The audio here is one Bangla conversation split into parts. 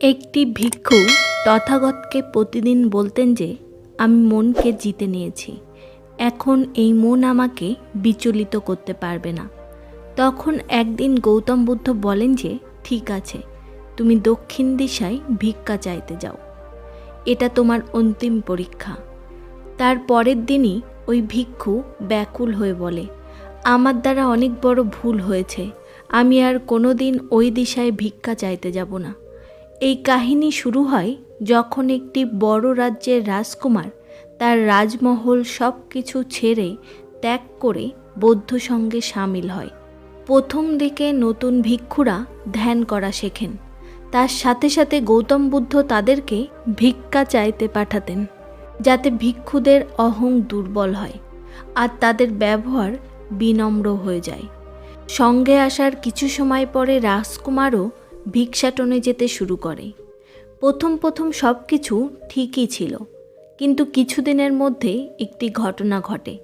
একটি ভিক্ষু তথাগতকে প্রতিদিন বলতেন যে, আমি মনকে জিতে নিয়েছি। এখন এই মন আমাকে বিচলিত করতে পারবে না। তখন একদিন গৌতম বুদ্ধ বলেন যে, ঠিক আছে, তুমি দক্ষিণ দিশায় ভিক্ষা চাইতে যাও। এটা তোমার অন্তিম পরীক্ষা। তার পরের দিনই ওই ভিক্ষু ব্যাকুল হয়ে বলে, আমার দ্বারা অনেক বড় ভুল হয়েছে। আমি আর কোনো দিন ওই দিশায় ভিক্ষা চাইতে যাব না। এই কাহিনী শুরু হয় যখন একটি বড় রাজ্যের রাজকুমার তার রাজমহল সব কিছু ছেড়ে ত্যাগ করে বৌদ্ধ সঙ্গে সামিল হয়। প্রথম দিকে নতুন ভিক্ষুরা ধ্যান করা শেখেন। তার সাথে সাথে গৌতম বুদ্ধ তাদেরকে ভিক্ষা চাইতে পাঠাতেন যাতে ভিক্ষুদের অহং দুর্বল হয় আর তাদের ব্যবহার বিনম্র হয়ে যায়। সঙ্গে আসার কিছু সময় পরে রাজকুমারও ভিক্ষাটনে যেতে শুরু করে। প্রথম প্রথম সব কিছু ঠিকই ছিল, কিন্তু কিছুদিনের মধ্যে একটি ঘটনা ঘটে,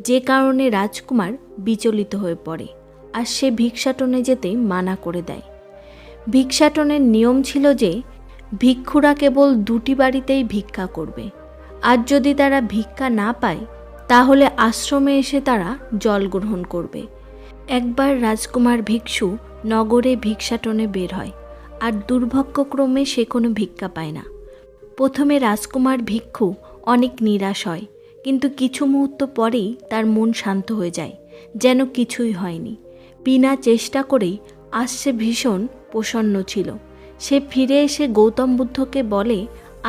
যে কারণে রাজকুমার বিচলিত হয়ে পড়ে আর সে ভিক্ষাটনে যেতে মানা করে দেয়। ভিক্ষাটনের নিয়ম ছিল যে, ভিক্ষুরা কেবল দুটি বাড়িতেই ভিক্ষা করবে, আর যদি তারা ভিক্ষা না পায়, তাহলে আশ্রমে এসে তারা জল গ্রহণ করবে। একবার রাজকুমার ভিক্ষু নগরে ভিক্ষাটনে বের হয়, আর দুর্ভাগ্যক্রমে সে কোনো ভিক্ষা পায় না। প্রথমে রাজকুমার ভিক্ষু অনেক নিরাশ হয়, কিন্তু কিছু মুহূর্ত পরেই তার মন শান্ত হয়ে যায়, যেন কিছুই হয়নি। বিনা চেষ্টা করেই সে ভীষণ প্রসন্ন ছিল। সে ফিরে এসে গৌতম বুদ্ধকে বলে,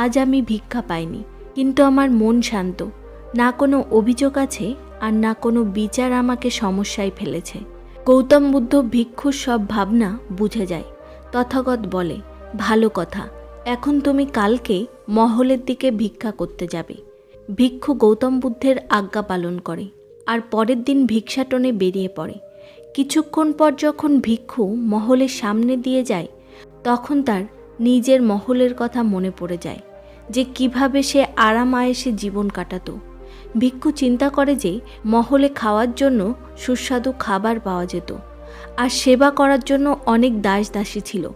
আজ আমি ভিক্ষা পাইনি, কিন্তু আমার মন শান্ত। না কোনো অভিযোগ আছে? আর না কোনো বিচার আমাকে সমস্যায় ফেলেছে। গৌতম বুদ্ধ ভিক্ষুর সব ভাবনা বুঝে যায়। তথাগত বলে, ভালো কথা, এখন তুমি কালকে মহলের দিকে ভিক্ষা করতে যাবে। ভিক্ষু গৌতম বুদ্ধের আজ্ঞা পালন করে, আর পরের দিন ভিক্ষাটনে বেরিয়ে পড়ে। কিছুক্ষণ পর যখন ভিক্ষু মহলের সামনে দিয়ে যায়, তখন তার নিজের মহলের কথা মনে পড়ে যায়, যে কীভাবে সে আরাম আয়েসে জীবন কাটাতো। ভিক্ষু চিন্তা করে যে মহলে খাওয়ার জন্য সুস্বাদু খাবার পাওয়া যেত। আর সেবা করার জন্য অনেক দাস দাসী ছিল।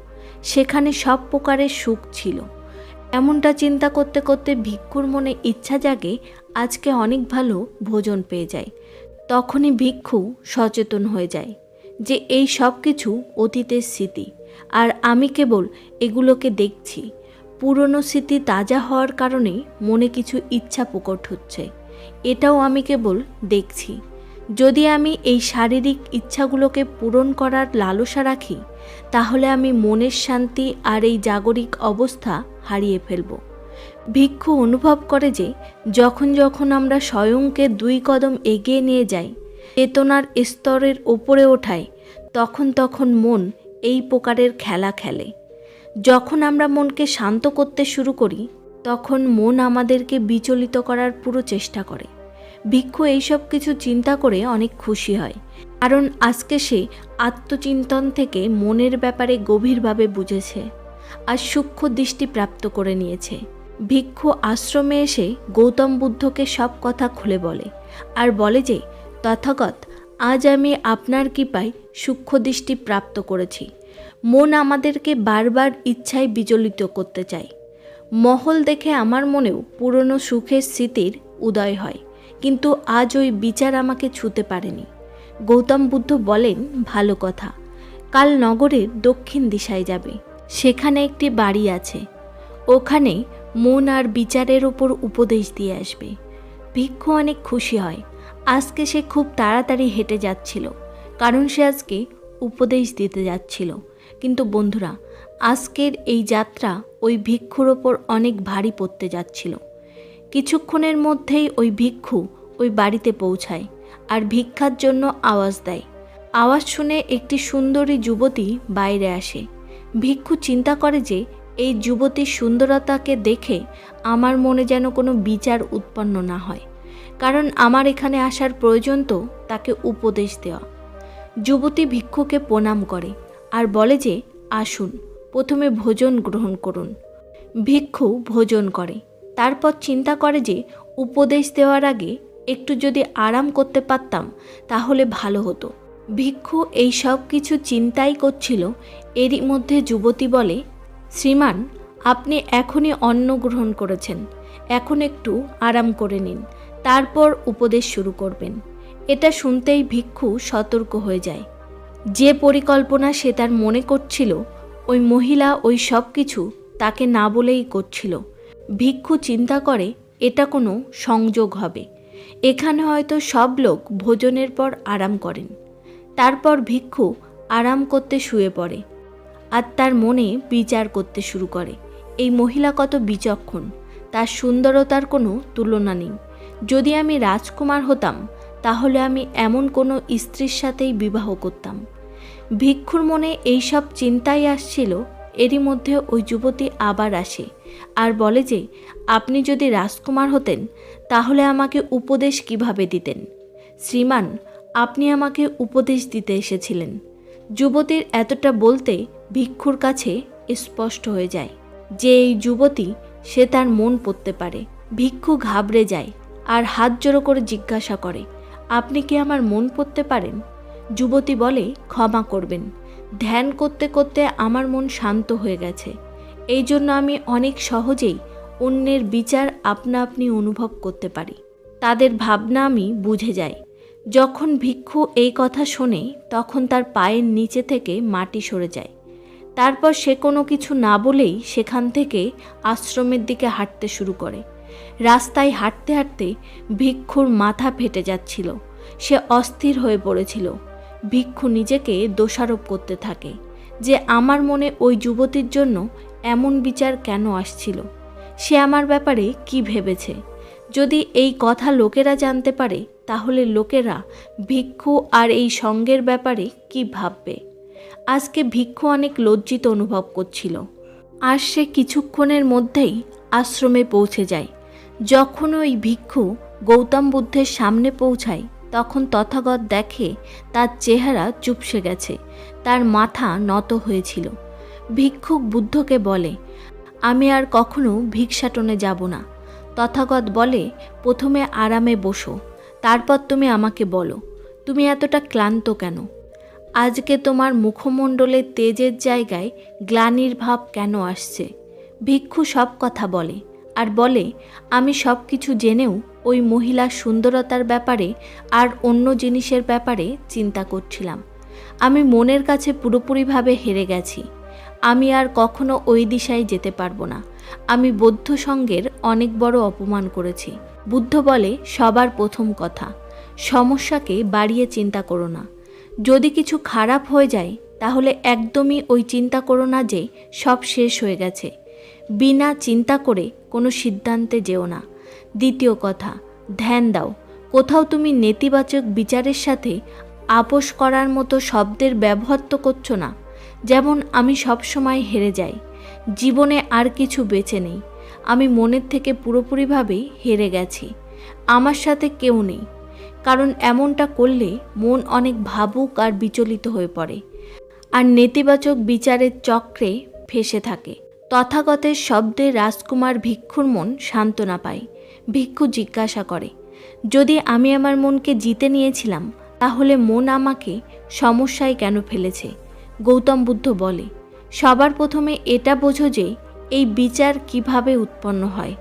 সেখানে সব প্রকারের সুখ ছিল। এমনটা চিন্তা করতে করতে ভিক্ষুর মনে ইচ্ছা জাগে আজকে অনেক ভালো ভোজন পেয়ে যায়। তখনই ভিক্ষু সচেতন হয়ে যায় যে এই সব কিছু অতীতের স্মৃতি। আর আমি কেবল এগুলোকে দেখছি। পুরনো স্মৃতি তাজা হওয়ার কারণে মনে কিছু ইচ্ছা প্রকট হচ্ছে। এটাও আমি কেবল দেখছি। যদি আমি এই শারীরিক ইচ্ছাগুলোকে পূরণ করার লালসা রাখি, তাহলে আমি মনের শান্তি আর এই জাগরিক অবস্থা হারিয়ে ফেলব। ভিক্ষু অনুভব করে যে, যখন যখন আমরা স্বয়ংকে দুই কদম এগিয়ে নিয়ে যাই, চেতনার স্তরের ওপরে ওঠায় তখন তখন মন এই প্রকারের খেলা খেলে। যখন আমরা মনকে শান্ত করতে শুরু করি তখন মন আমাদেরকে বিচলিত করার পুরো চেষ্টা করে। ভিক্ষু এইসব কিছু চিন্তা করে অনেক খুশি হয়। কারণ আজকে সে আত্মচিন্তন থেকে মনের ব্যাপারে গভীরভাবে বুঝেছে আর সূক্ষ্ম দৃষ্টি প্রাপ্ত করে নিয়েছে। ভিক্ষু আশ্রমে এসে গৌতম বুদ্ধকে সব কথা খুলে বলে আর বলে যে তথাগত আজ আমি আপনার কৃপায় সূক্ষ্ম দৃষ্টি প্রাপ্ত করেছি। মন আমাদেরকে বারবার ইচ্ছায় বিচলিত করতে চায়। মহল দেখে আমার মনেও পুরনো সুখের স্মৃতির উদয় হয়। কিন্তু আজ ওই বিচার আমাকে ছুতে পারেনি। গৌতম বুদ্ধ বলেন, ভালো কথা। কাল নগরের দক্ষিণ দিশায় যাবে। সেখানে একটি বাড়ি আছে। ওখানে মন আর বিচারের ওপর উপদেশ দিয়ে আসবে। ভিক্ষু অনেক খুশি হয়। আজকে সে খুব তাড়াতাড়ি হেঁটে যাচ্ছিল। কারণ সে আজকে উপদেশ দিতে যাচ্ছিল। কিন্তু বন্ধুরা আজকের এই যাত্রা ওই ভিক্ষুর ওপর অনেক ভারী পড়তে যাচ্ছিল। কিছুক্ষণের মধ্যেই ওই ভিক্ষু ওই বাড়িতে পৌঁছায় আর ভিক্ষার জন্য আওয়াজ দেয়। আওয়াজ শুনে একটি সুন্দরী যুবতী বাইরে আসে। ভিক্ষু চিন্তা করে যে এই যুবতীর সুন্দরতাকে দেখে আমার মনে যেন কোনো বিচার উৎপন্ন না হয়, কারণ আমার এখানে আসার প্রয়োজন তো তাকে উপদেশ দেওয়া। যুবতী ভিক্ষুকে প্রণাম করে আর বলে যে, আসুন। প্রথমে ভোজন গ্রহণ করুন। ভিক্ষু ভোজন করে। তারপর চিন্তা করে যে, উপদেশ দেওয়ার আগে একটু যদি আরাম করতে পারতাম, তাহলে ভালো হতো। ভিক্ষু এই সব কিছু চিন্তাই করছিল। এরই মধ্যে যুবতী বলে, শ্রীমান, আপনি এখনই অন্ন গ্রহণ করেছেন। এখন একটু আরাম করে নিন। তারপর উপদেশ শুরু করবেন। এটা শুনতেই ভিক্ষু সতর্ক হয়ে যায়। যে পরিকল্পনা সে তার মনে করছিল ওই মহিলা ওই সব কিছু তাকে না বলেই করছিল। ভিক্ষু চিন্তা করে, এটা কোনো সংযোগ হবে। এখানে হয়তো সব লোক ভোজনের পর আরাম করেন। তারপর ভিক্ষু আরাম করতে শুয়ে পড়ে আর তার মনে বিচার করতে শুরু করে। এই মহিলা কত বিচক্ষণ, তার সুন্দরতার কোনো তুলনা নেই। যদি আমি রাজকুমার হতাম, তাহলে আমি এমন কোনো স্ত্রীর সাথেই বিবাহ করতাম। ভিক্ষুর মনে এইসব চিন্তাই আসছিল, এরই মধ্যে ওই যুবতী আবার আসে আর বলে যে, আপনি যদি রাজকুমার হতেন, তাহলে আমাকে উপদেশ কীভাবে দিতেন? শ্রীমান, আপনি আমাকে উপদেশ দিতে এসেছিলেন। যুবতীর এতটা বলতে ভিক্ষুর কাছে স্পষ্ট হয়ে যায় যে এই যুবতী, সে তার মন পড়তে পারে। ভিক্ষু ঘাবড়ে যায় আর হাত জোড়ো করে জিজ্ঞাসা করে, আপনি কি আমার মন পড়তে পারেন? যুবতী বলে, ক্ষমা করবেন। ধ্যান করতে করতে আমার মন শান্ত হয়ে গেছে। এই জন্য আমি অনেক সহজেই অন্যের বিচার আপনা আপনি অনুভব করতে পারি। তাদের ভাবনা আমি বুঝে যাই। যখন ভিক্ষু এই কথা শোনে, তখন তার পায়ের নিচে থেকে মাটি সরে যায়। তারপর সে কোনো কিছু না বলেই সেখান থেকে আশ্রমের দিকে হাঁটতে শুরু করে। রাস্তায় হাঁটতে হাঁটতে ভিক্ষুর মাথা ফেটে যাচ্ছিল। সে অস্থির হয়ে পড়েছিল। ভিক্ষু নিজেকে দোষারোপ করতে থাকে যে আমার মনে ওই যুবতীর জন্য এমন বিচার কেন আসছিল? সে আমার ব্যাপারে কি ভেবেছে? যদি এই কথা লোকেরা জানতে পারে, তাহলে লোকেরা ভিক্ষু আর এই সঙ্গের ব্যাপারে কি ভাববে? আজকে ভিক্ষু অনেক লজ্জিত অনুভব করছিল। আর সে কিছুক্ষণের মধ্যেই আশ্রমে পৌঁছে যায়। যখন ওই ভিক্ষু গৌতম বুদ্ধের সামনে পৌঁছায় তখন তথাগত দেখে তার চেহারা চুপসে গেছে, তার মাথা নত হয়েছিল। ভিক্ষুক বুদ্ধকে বলে, আমি আর কখনো ভিক্ষাটনে যাব না। তথাগত বলে, প্রথমে আরামে বসো, তারপর তুমি আমাকে বলো, তুমি এতটা ক্লান্ত কেন? আজকে তোমার মুখমণ্ডলে তেজের জায়গায় গ্লানির ভাব কেন আসছে? ভিক্ষু সব কথা বলে আর বলে, আমি সব কিছু জেনেও ওই মহিলার সুন্দরতার ব্যাপারে আর অন্য জিনিসের ব্যাপারে চিন্তা করছিলাম। আমি মনের কাছে পুরোপুরিভাবে হেরে গেছি। আমি আর কখনো ওই দিশায় যেতে পারব না। আমি বৌদ্ধ সঙ্গের অনেক বড় অপমান করেছি। বুদ্ধ বলে, সবার প্রথম কথা, সমস্যাকে বাড়িয়ে চিন্তা করো না। যদি কিছু খারাপ হয়ে যায়, তাহলে একদমই ওই চিন্তা করো না যে সব শেষ হয়ে গেছে। বিনা চিন্তা করে কোনো সিদ্ধান্তে যেও না। দ্বিতীয় কথা, ধ্যান দাও। কোথাও তুমি নেতিবাচক বিচারের সাথে আপোষ করার মতো শব্দের ব্যবহার তো করছ না। যেমন আমি সবসময় হেরে যাই। জীবনে আর কিছু বেঁচে নেই। আমি মনের থেকে পুরোপুরিভাবেই হেরে গেছি। আমার সাথে কেউ নেই। কারণ এমনটা করলে মন অনেক ভাবুক আর বিচলিত হয়ে পড়ে। আর নেতিবাচক বিচারের চক্রে ফেসে থাকে। তথাগতের শব্দে রাজকুমার ভিক্ষুর মন সান্ত্বনা পায়। ভিক্ষু জিজ্ঞাসা করে, যদি আমি আমার মনকে জিতে নিয়েছিলাম, তাহলে মন আমাকে সমস্যায় কেন ফেলেছে? গৌতম বুদ্ধ বলে, সবার প্রথমে এটা বোঝো যে এই বিচার কীভাবে উৎপন্ন হয়।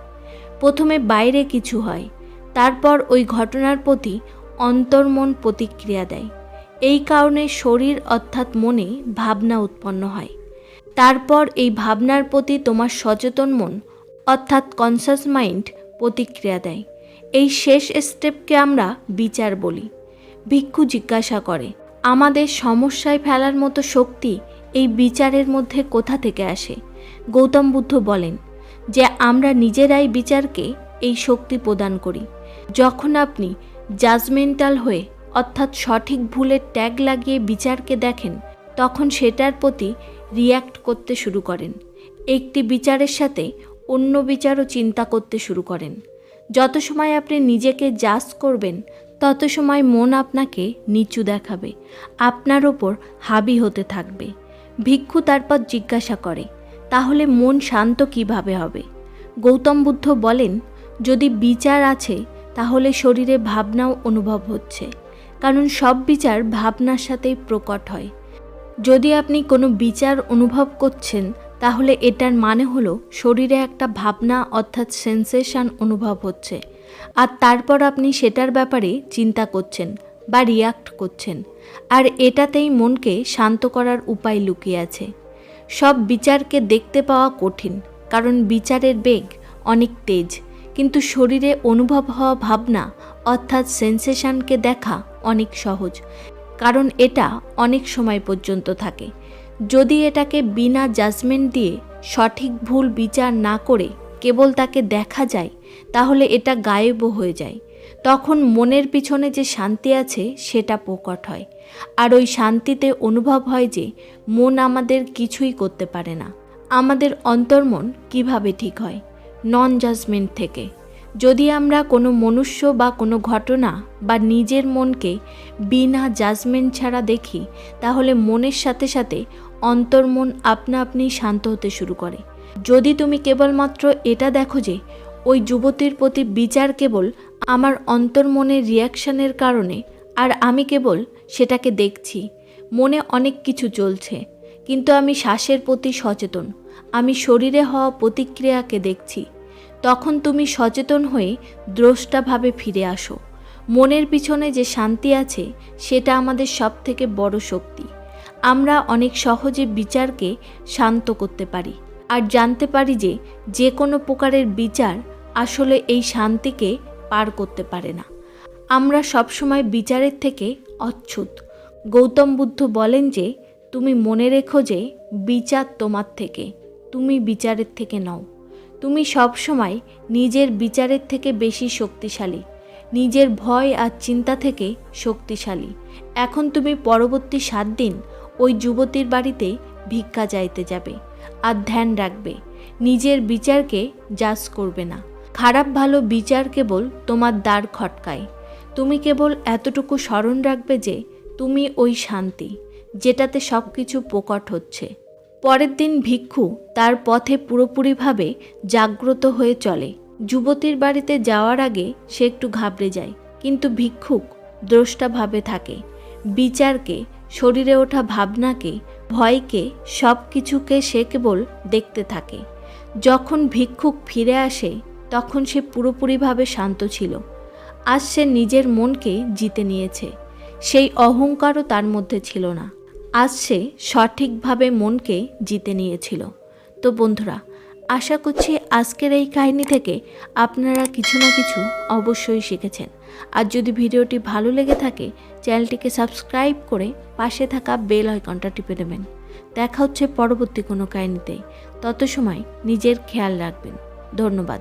প্রথমে বাইরে কিছু হয়, তারপর ওই ঘটনার প্রতি অন্তর্মন প্রতিক্রিয়া দেয়। এই কারণে শরীর অর্থাৎ মনে ভাবনা উৎপন্ন হয়। তারপর এই ভাবনার প্রতি তোমার সচেতন মন, অর্থাৎ কনসাস মাইন্ড প্রতিক্রিয়া দেয়। এই শেষ স্টেপকে আমরা বিচার বলি। ভিক্ষু জিজ্ঞাসা করে, আমাদের সমস্যায় ফেলার মতো শক্তি এই বিচারের মধ্যে কোথা থেকে আসে? গৌতম বুদ্ধ বলেন যে, আমরা নিজেরাই বিচারকে এই শক্তি প্রদান করি। যখন আপনি জাজমেন্টাল হয়ে, অর্থাৎ সঠিক ভুলের ট্যাগ লাগিয়ে বিচারকে দেখেন, তখন সেটার প্রতি রিয়্যাক্ট করতে শুরু করেন। একটি বিচারের সাথে অন্য বিচারও চিন্তা করতে শুরু করেন। যত সময় আপনি নিজেকে জাজ করবেন, তত সময় মন আপনাকে নিচু দেখাবে, আপনার ওপর হাবি হতে থাকবে। ভিক্ষু তারপর জিজ্ঞাসা করে, তাহলে মন শান্ত কীভাবে হবে? গৌতম বুদ্ধ বলেন, যদি বিচার আছে, তাহলে শরীরে ভাবনাও অনুভব হচ্ছে। কারণ সব বিচার ভাবনার সাথেই প্রকট হয়। যদি আপনি কোনো বিচার অনুভব করছেন, তাহলে এটার মানে হলো শরীরে একটা ভাবনা অর্থাৎ সেন্সেশন অনুভব হচ্ছে। আর তারপর আপনি সেটার ব্যাপারে চিন্তা করছেন বা রিয়াক্ট করছেন। আর এটাতেই মনকে শান্ত করার উপায় লুকিয়ে আছে। সব বিচারকে দেখতে পাওয়া কঠিন, কারণ বিচারের বেগ অনেক তেজ। কিন্তু শরীরে অনুভব হওয়া ভাবনা অর্থাৎ সেন্সেশনকে দেখা অনেক সহজ। কারণ এটা অনেক সময় পর্যন্ত থাকে। যদি এটাকে বিনা জাজমেন্ট দিয়ে সঠিক ভুল বিচার না করে কেবল তাকে দেখা যায়, তাহলে এটা গায়েবও হয়ে যায়। তখন মনের পিছনে যে শান্তি আছে, সেটা প্রকট হয়। আর ওই শান্তিতে অনুভব হয় যে মন আমাদের কিছুই করতে পারে না। আমাদের অন্তর্মন কীভাবে ঠিক হয়? নন জাজমেন্ট থেকে। যদি আমরা কোনো মনুষ্য বা কোনো ঘটনা বা নিজের মনকে বিনা জাজমেন্ট ছাড়া দেখি, তাহলে মনের সাথে সাথে অন্তর্মন আপনা আপনি শান্ত হতে শুরু করে। যদি তুমি কেবলমাত্র এটা দেখো যে ওই যুবতীর প্রতি বিচার কেবল আমার অন্তর্মনের রিয়াকশানের কারণে, আর আমি কেবল সেটাকে দেখছি, মনে অনেক কিছু চলছে, কিন্তু আমি শ্বাসের প্রতি সচেতন, আমি শরীরে হওয়া প্রতিক্রিয়াকে দেখছি তখন তুমি সচেতন হয়ে দ্রষ্টাভাবে ফিরে আসো। মনের পিছনে যে শান্তি আছে, সেটা আমাদের সব থেকে বড় শক্তি। আমরা অনেক সহজে বিচারকে শান্ত করতে পারি আর জানতে পারি যে যে কোনো প্রকারের বিচার আসলে এই শান্তিকে পার করতে পারে না। আমরা সবসময় বিচারের থেকে অচ্ছুত। গৌতম বুদ্ধ বলেন যে, তুমি মনে রেখো যে বিচার তোমার থেকে, তুমি বিচারের থেকে নও। তুমি সবসময় নিজের বিচারের থেকে বেশি শক্তিশালী, নিজের ভয় আর চিন্তা থেকে শক্তিশালী। এখন তুমি পরবর্তী সাত দিন ওই যুবতীর বাড়িতে ভিক্ষা যাইতে যাবে আর ধ্যান রাখবে, নিজের বিচারকে জাজ করবে না। খারাপ ভালো বিচার কেবল তোমার দ্বার খটকায়। তুমি কেবল এতটুকু স্মরণ রাখবে যে তুমি ওই শান্তি, যেটাতে সব কিছু প্রকট হচ্ছে। পরের দিন ভিক্ষু তার পথে পুরোপুরিভাবে জাগ্রত হয়ে চলে। যুবতীর বাড়িতে যাওয়ার আগে সে একটু ঘাবড়ে যায়, কিন্তু ভিক্ষুক দ্রষ্টাভাবে থাকে। বিচারকে, শরীরে ওঠা ভাবনাকে, ভয়কে সব কিছুকে সে কেবল দেখতে থাকে। যখন ভিক্ষুক ফিরে আসে, তখন সে পুরোপুরিভাবে শান্ত ছিল। আজ সে নিজের মনকে জিতে নিয়েছে। সেই অহংকারও তার মধ্যে ছিল না। আজ সে সঠিকভাবে মনকে জিতে নিয়েছিল। তো বন্ধুরা, আশা করছি আজকের এই কাহিনী থেকে আপনারা কিছু না কিছু অবশ্যই শিখেছেন। আর যদি ভিডিওটি ভালো লেগে থাকে, চ্যানেলটিকে সাবস্ক্রাইব করে পাশে থাকা বেল আইকনটা টিপে দেবেন। দেখা হচ্ছে পরবর্তী কোনো কাহিনীতে। তত সময় নিজের খেয়াল রাখবেন। ধন্যবাদ।